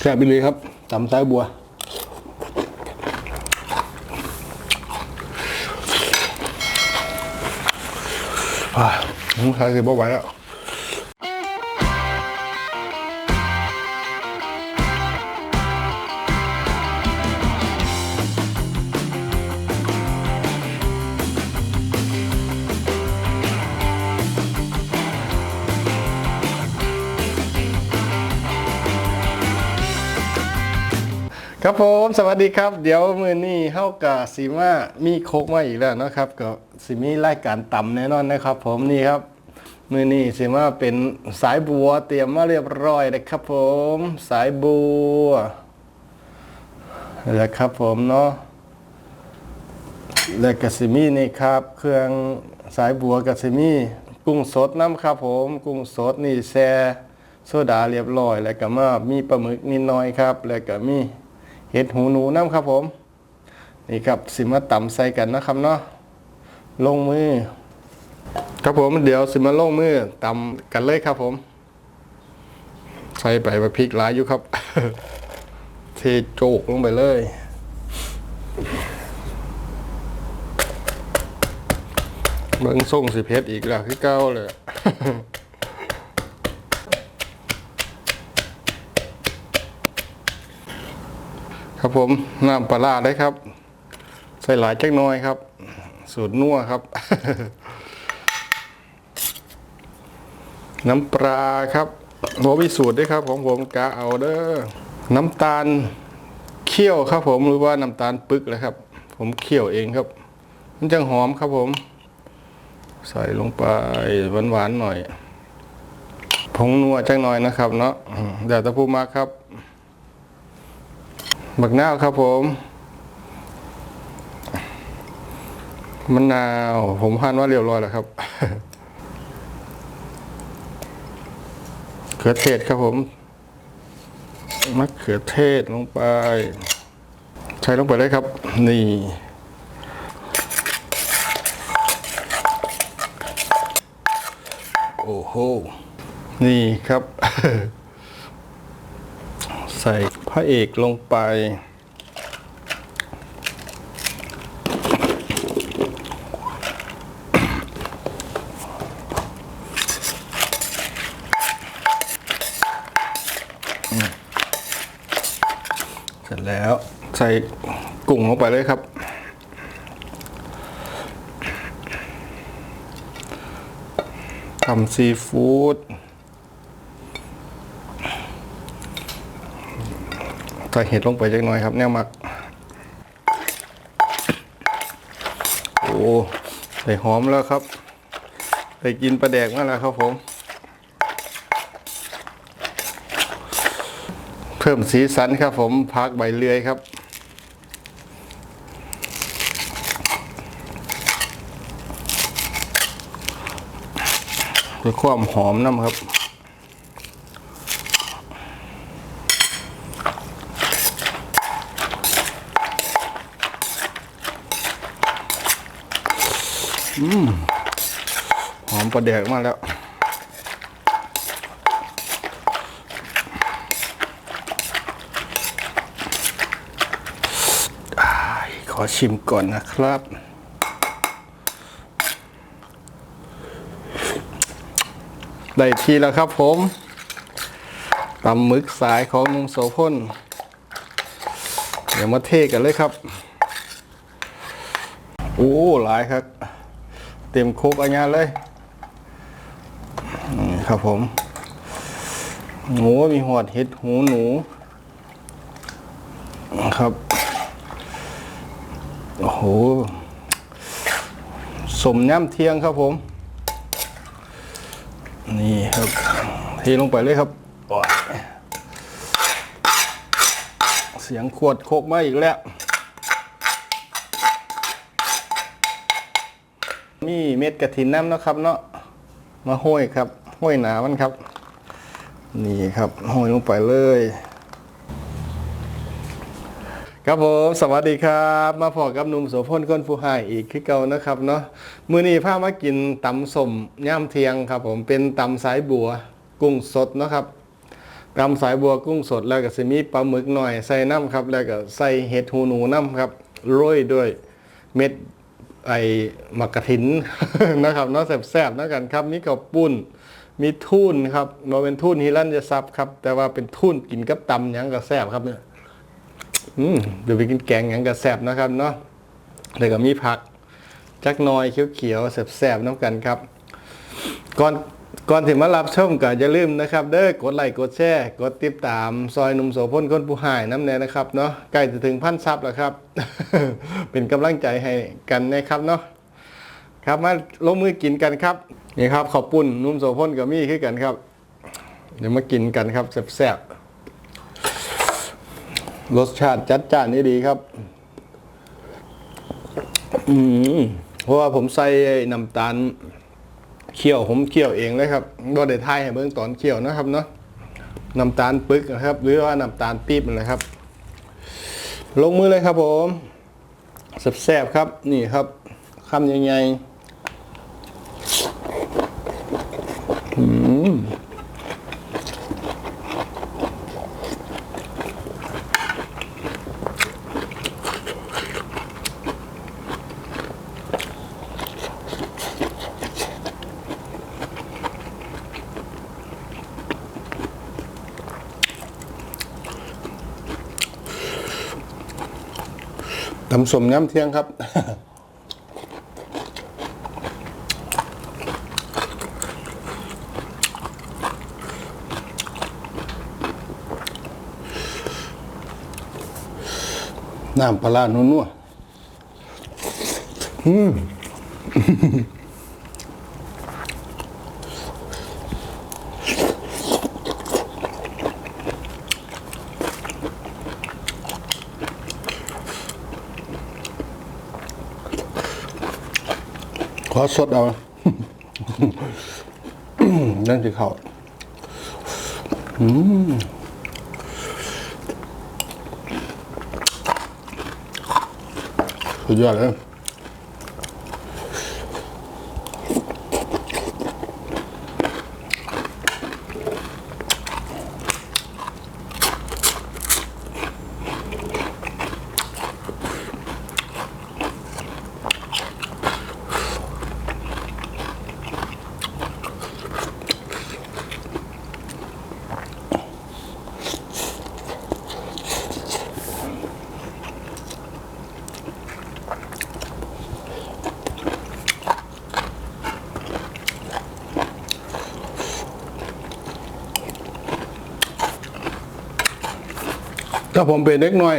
แซ่บไปเลยครับตำสายบัว อ่าน้ำชาสิบ่ไหวแล้ว ครับผมสวัสดีครับ เดี๋ยวมือนี้เฮากับสีมามีโคกมาอีกแล้วนะครับก็สิมีรายการต่ำแน่นอนนะครับ ผมนี่ครับ มือนี้สีมาเป็นสายบัวเตรียมมาเรียบร้อยนะครับ ผม สายบัวแล้วครับผมเนาะแล้วก็สิมีนี่ครับ เครื่องสายบัวกับสิมีกุ้งสดน้ำครับ ผม กุ้งสดนี่แซ่โซดาเรียบร้อย แล้วก็มามีปลาหมึกนิดหน่อยครับ แล้วก็มี เห็ดหูหนูน้ำครับผม นี่ครับสิมาตำใส่กันนะครับเนาะลงมือ ครับผมเดี๋ยวสิมาลงมือตำกันเลยครับผม ใส่ไปแบบพริกหลายอยู่ครับ เทโจกลงไปเลยเบิ้งส่งสิเพชรอีกแล้วคือเก้าเลย ครับผมน้ำปลาร้าได้ครับ ใส่หลายจักน้อยครับ สูตรนัวครับ น้ำปลาครับโมมีสูตรด้วยครับของผมกะเอาเด้อน้ำตาลเคี่ยวครับ ผมหรือว่าน้ำตาลปึกเลยครับ ผมเคี่ยวเองครับ มันจังหอมครับผม ใส่ลงไปหวานๆหน่อยผงนัวจังหน่อยนะครับ เนาะเดี๋ยวตะพูมาครับ บักนาวครับผมมะนาว ผมหั่นว่าเรียบร้อยแล้วครับเขือเทศครับผมมะเขือเทศลงไป ใช้ลงไปเลยครับ นี่โอ้โห นี่ครับ ระเอกลงไป เสร็จแล้วใส่กุ้งลงไปเลยครับทำซีฟู้ด ส่เห็ดลงไปเล็กน้อยครับ แนวหมัก โอ้ใส่หอมแล้วครับใส่กินปลาแดกมาแล้วครับผม เพิ่มสีสันครับผมพักใบเลื่อยครับด้วยความหอมน้ำครับ หอมประเดกมาแล้วอขอชิมก่อนนะครับ ได้ทีแล้วครับผมตำหมึกสายของนุงโสพลเดี๋ยวมาเทกันเลยครับ โอ้ หลายครับ เต็มโคกอันนี้เลย ครับผมหมูมีหอดเห็ดหูหนูครับโอ้โหสมย่ำเทียงครับผม นี่ครับเทลงไปเลยครับเสียงขวดโคกมาอีกแล้ว มีเม็ดกระถินน้ำนะครับเนาะมาห้อยครับ ห้อยหนามันครับ นี่ครับห้อยลงไปเลย ครับผมสวัสดีครับ มาพอกับหนุ่มโสพลก้นผู้หายอีกคือเก่านะครับเนาะมื้อนี้พามากินตำสมย่ามเทียงครับ ผมเป็นตำสายบัวกุ้งสดนะครับตำสายบัวกุ้งสดแล้วก็สิมีปลาหมึกหน่อยใส่น้ำครับ แล้วก็ใส่เห็ดหูหนูน้ำครับโรยด้วยเม็ดไอหมักกะถินนะครับเนาะแซ่บๆนะกันครับมีข้าวปุ้น มีทุ่นครับโนเป็นทุ่นฮิรันจะซับครับ แต่ว่าเป็นทุ่นกินกับตำยังก็แซบครับเนี่ยอืมเดี๋ยวไปกินแกงยังก็แซบนะครับเนาะแล้วก็มีผัก จักน้อยเขียวๆแซ่บๆน้ำกันครับ ก่อนก่อนถึงมารับชมก็อย่าลืมนะครับ เด้อกดไลค์กดแชร์กดติดตามซอยหนุ่มโสพลคนผู้หายน้ำแน่นะครับเนาะใกล้จะถึงพันซับแล้วครับ เป็นกำลังใจให้กันนะครับเนาะ ครับมาลงมือกินกันครับนี่ครับขอบปุ่นนุ่มโสพลกับมี่คือกันครับ เดี๋ยวมากินกันครับแซ่บๆรสชาติจัดจ้านนี่ดีครับอืมเพราะว่าผมใส่น้ำตาลเคี่ยวผมเคี่ยวเองเลยครับบ่ได้ทายให้เบิ่งตอนเคี่ยวนะครับเนาะน้ำตาลปึกนะครับ หรือว่าน้ำตาลปี๊บนะครับ ลงมือเลยครับผมแซ่บๆครับนี่ครับคำใหญ่ๆ ตำสมย้ำเที่ยงครับ น้ำปลาหนุ่นัวอืม ขอสดเอา นั่นคือเขาอืมสุดยอดเลย ถ้าผมเป็นเล็กน้อย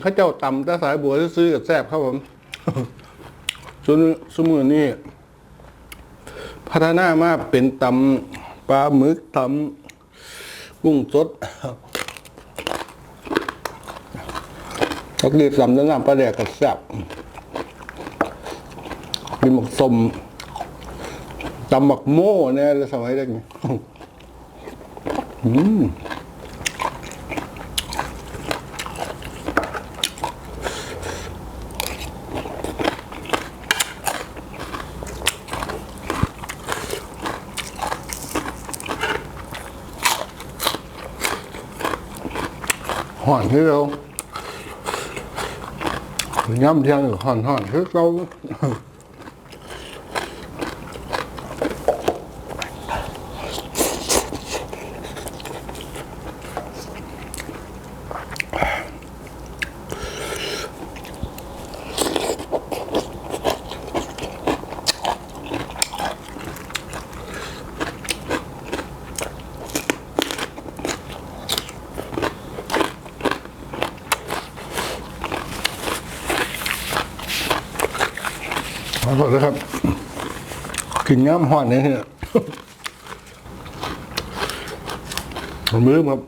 เขาเจ้าตำตาสายบัวซื้อกับแซบครับผมส่วนสมือนี่พัฒนามาเป็นตำปลาหมึกตำกุ้งสดก็คือตำน้ำปลาแดกกับแซบมีหมกสมตำหมักโม่เนี่ยสมัยเด็กอืม ห่อนที่เราย่ำเทียงห่อนห่อนคือเรา อโทษนะครับกินย่ำห่อนเนี่ยเนี่ยผมลืมครับ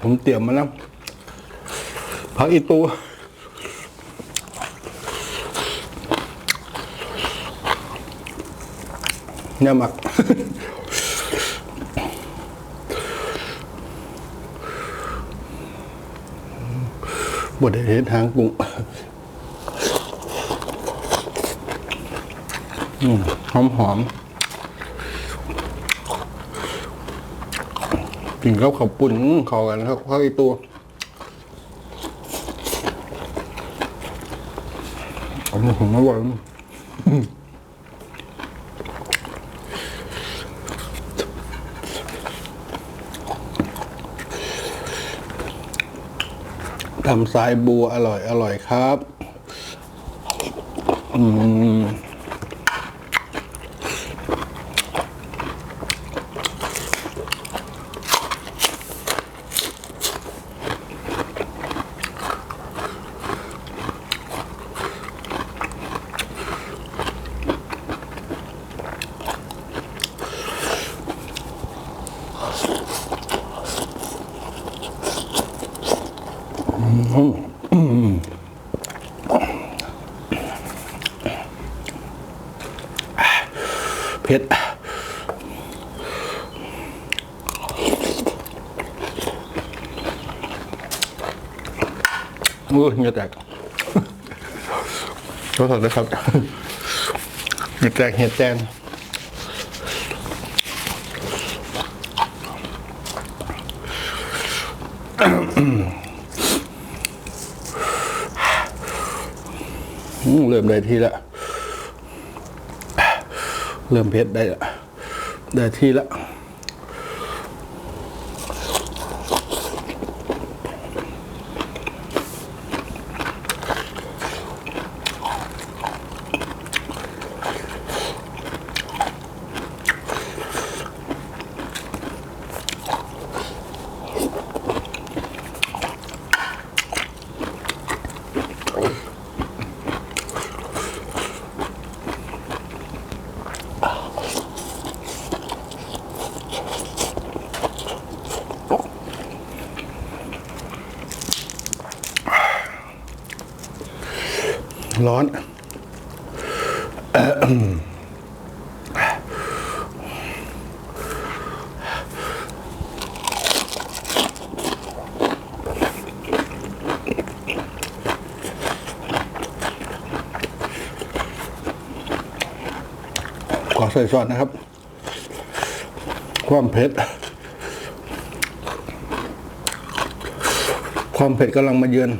ผมเตรียมมาแล้วผักอีตูเนี่ยหมักบดได้เห็นทางกุ้ง หอมหอมกินข้าวขับปุ่นอื้อเข้ากันครับข้าวอีตัวอันนี้ผมอร่อยทำสายบัวอร่อย อร่อยครับ อืม อู้เหงื่อแตกขอโทษนะครับเหงื่อแตกเห็ดแตนอืมเริ่มได้ทีละ เริ่มเผ็ดได้ละ ได้ที่ละ ร้อน ขอใส่ซอสนะครับ ความเผ็ด ความเผ็ดกำลังมาเยือน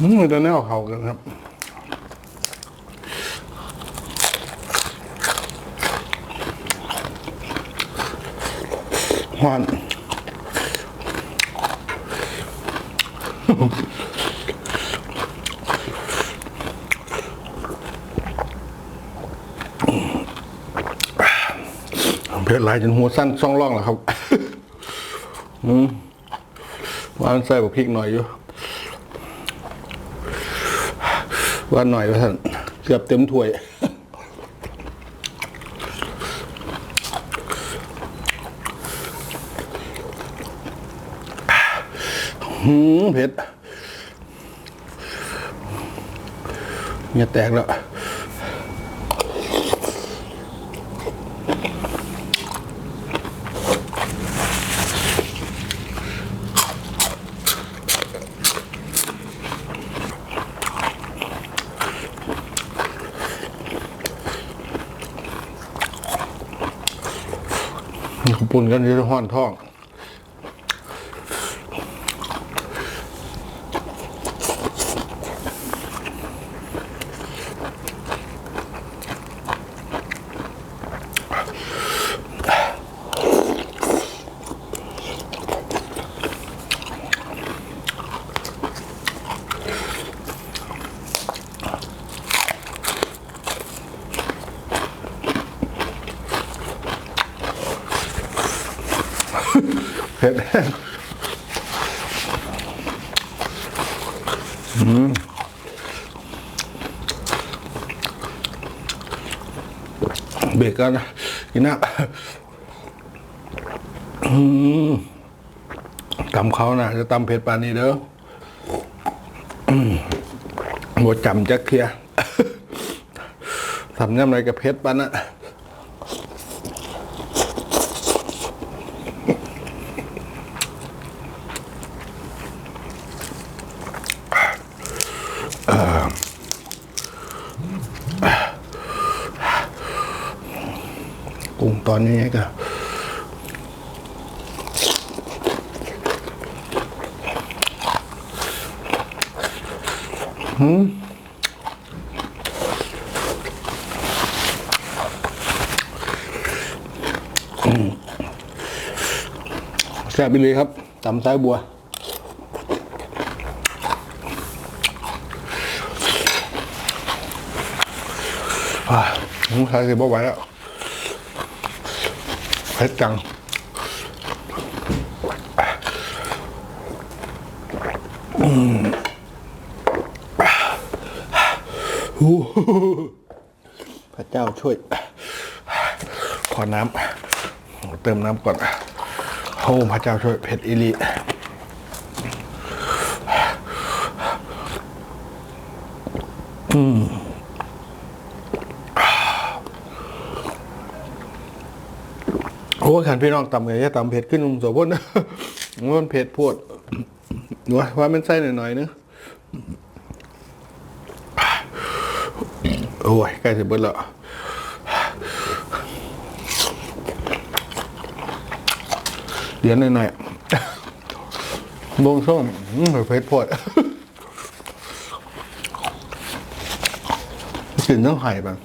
อืมจะแนวเขากันครับหวานเพชรลายจนหัวสั้นช่องร่องแล้วครับ อืมหวานใส่บะพริกหน่อยอยู่ ว่าหน่อยว่าท่านเกือบเต็มถ้วยหืมเผ็ดเนี่ยแตกแล้ว ปุ่นกันที่ห้อนท้อง เผ็ดอืมเบรกกันนะกินน้ำอืมตำเขานะจะตำเผ็ดปานนี้เด้อหมดจำจะเคลียทำยังไงกับเผ็ดปานน่ะ กุ้งตอนนี้ก็แซ่บไปเลยครับตำสายบัวอ่าผมใช้สิบ่ไหวแล้ว เผ็ดจังอืมอู้หูพระเจ้าช่วย ขอน้ำ เติมน้ำก่อนโอ้พระเจ้าช่วยเผ็ดอีหลี โอ้ขันพี่น้องต่ำไงจะต่ำเผ็ดขึ้นนุ่มโสพนะมันเผ็ดโพดหนูว่ามันไส้หน่อยๆนึงโอ้ยใกล้จะเบิดแล้วเดี๋ยวหน่อยๆบงช่วงอืมเผ็ดโพดกลิ่นต้องไห่บ้าง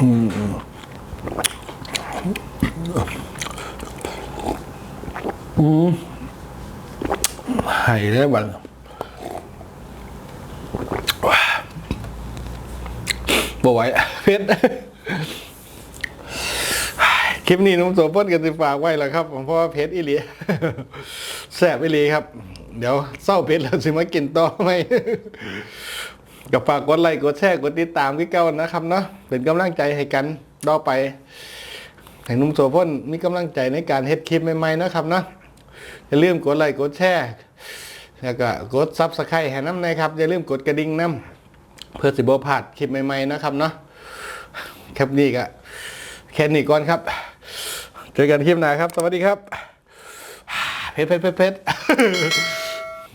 อืมไห่ได้บ้าบ่ไหวเผ็ดคลิปนี้น้องโสพนกันสิฝากไว้แล้วครับผมเพราะว่าเพชรอีหลีแสบอีหลีครับ เดี๋ยวเศร้าเพชรแล้วสิมากินต่อไหม กับฝากกดไลค์กดแชร์กดติดตามที่เก้านะครับเนาะเป็นกำลังใจให้กันต่อไปให้นุ่มโสพนมีกำลังใจในการเฮ็ดคลิปใหม่ๆนะครับเนาะอย่าลืมกดไลค์กดแชร์แล้วก็กดซับสไครต์ให้น้ำนะครับอย่าลืมกดกระดิ่งน้ำเพื่อสิบพลาดคลิปใหม่ๆนะครับเนาะคลิปนี้ก็แค่นี้ก่อนครับเจอกันคลิปหน้าครับ สวัสดีครับ เพชรเพชรเพชร